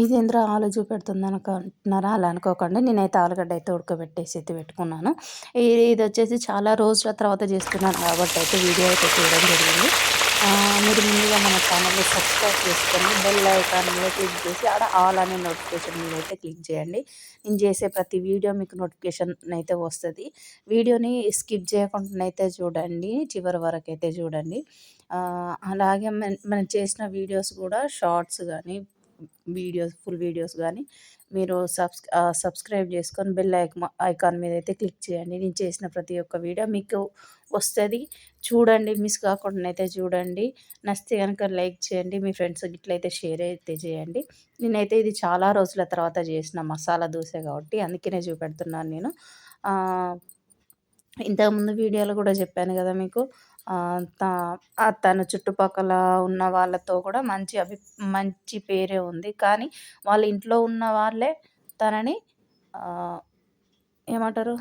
ఇదేంద్రా ఆలు చూపెడుతుంది అనుకుంటున్నారా అలా అనుకోకండి. నేనైతే ఆలుగడ్డ అయితే ఉడకబెట్టేసి అయితే పెట్టుకున్నాను. ఇది వచ్చేసి చాలా రోజుల తర్వాత చేస్తున్నాను కాబట్టి అయితే వీడియో అయితే చేయడం జరిగింది. మీరు ముందుగా మన ఛానల్ని సబ్స్క్రైబ్ చేసుకొని బెల్ ఐకాన్ మీద క్లిక్ చేసి ఆడ ఆల్ అనే నోటిఫికేషన్ మీద అయితే క్లిక్ చేయండి. నేను చేసే ప్రతి వీడియో మీకు నోటిఫికేషన్ అయితే వస్తుంది. వీడియోని స్కిప్ చేయకుండా అయితే చూడండి. చివరి వరకు అయితే చూడండి. అలాగే మనం చేసిన వీడియోస్ కూడా షార్ట్స్ కానీ వీడియోస్ ఫుల్ వీడియోస్ కానీ మీరు సబ్స్ సబ్స్క్రైబ్ చేసుకొని బెల్ ఐకాన్ మీద అయితే క్లిక్ చేయండి. నేను చేసిన ప్రతి ఒక్క వీడియో మీకు వస్తుంది. చూడండి మిస్ కాకుండా అయితే చూడండి. నచ్చితే కనుక లైక్ చేయండి మీ ఫ్రెండ్స్ ఇట్లయితే షేర్ అయితే చేయండి. నేనైతే ఇది చాలా రోజుల తర్వాత చేసిన మసాలా దోశ కాబట్టి అందుకనే చూపెడుతున్నాను నేను. ఇంతకుముందు వీడియోలో కూడా చెప్పాను కదా మీకు తన చుట్టుపక్కల ఉన్న వాళ్ళతో కూడా మంచి అభి మంచి పేరే ఉంది. కానీ వాళ్ళ ఇంట్లో ఉన్న వాళ్ళే తనని ఏమంటారు?